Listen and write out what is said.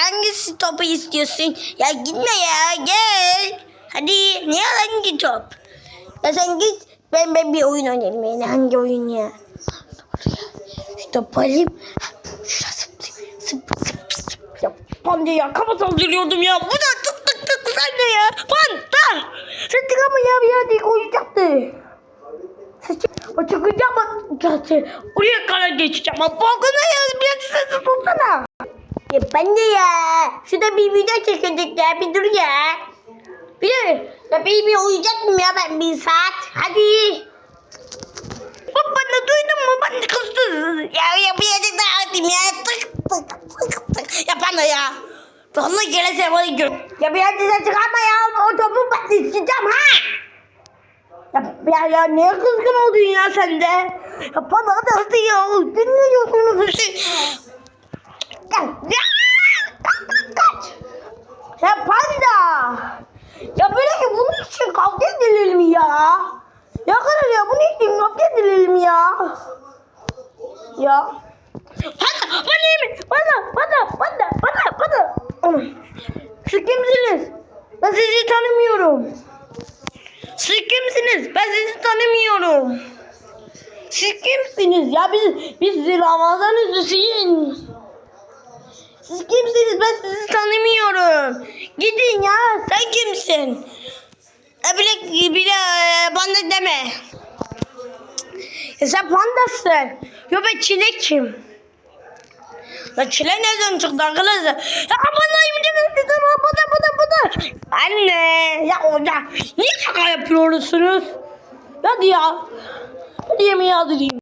hangisi topu istiyorsun? Ya gitme ya gel. Hadi ne hangi top? Ya sen git ben ben bir oyun oynayayım. Yani hangi oyun ya? Şu topu alayım. Şuraya zıplayayım. Zıp zıp zıp. Ya Panda ya kafa saldırıyordum ya. Bu da tık tık tık sen de ya. Pan pan. Sen çıkama ya bir yerde koyacaktı. Çıkacağım zaten. Oraya kadar geçeceğim. Ama balkona ya biraz sesi tutsana. De ya. Şurada bir video çekecek ya. Bir dur ya. Bir de ya bir, bir ya ben bir saat. Hadi. Bak bana duydun mu? Ben de kızdım. Ya ya bir yerde daha atayım ya. Tık tık tık tık. Ya bana ya. Vallahi gelirse bana gör. Ya bir yerde çıkarma ya. O topu isteyeceğim ha. Ya, ya, ya niye kızgın oldun ya sen de? Ya bana da hadi ya. Dinliyorsunuz işte. Ya, ya, kaç, kaç, kaç. Ya panda. Ya böyle ki bunun için kavga edelim ya. Ya karı ya bunun için kavga edelim ya. Ya. Panda, bana yemin. Bana, bana, bana, bana, bana. Siz kimsiniz? Ben sizi tanımıyorum. Siz kimsiniz? Ben sizi tanımıyorum. Siz kimsiniz? Ya biz biz Ramazan Hüseyin. Siz kimsiniz? Ben sizi tanımıyorum. Gidin ya. Sen kimsin? E bile bile e, bana deme. Ya sen pandasın. Yo ben çilekim. Ya çile nereden çıktı arkadaşlar? Ya bana yemin ederim bana bana bana. Anne ya o ya niye şaka yapıyorsunuz? Hadi ya. Hadi yemeği hazırlayayım.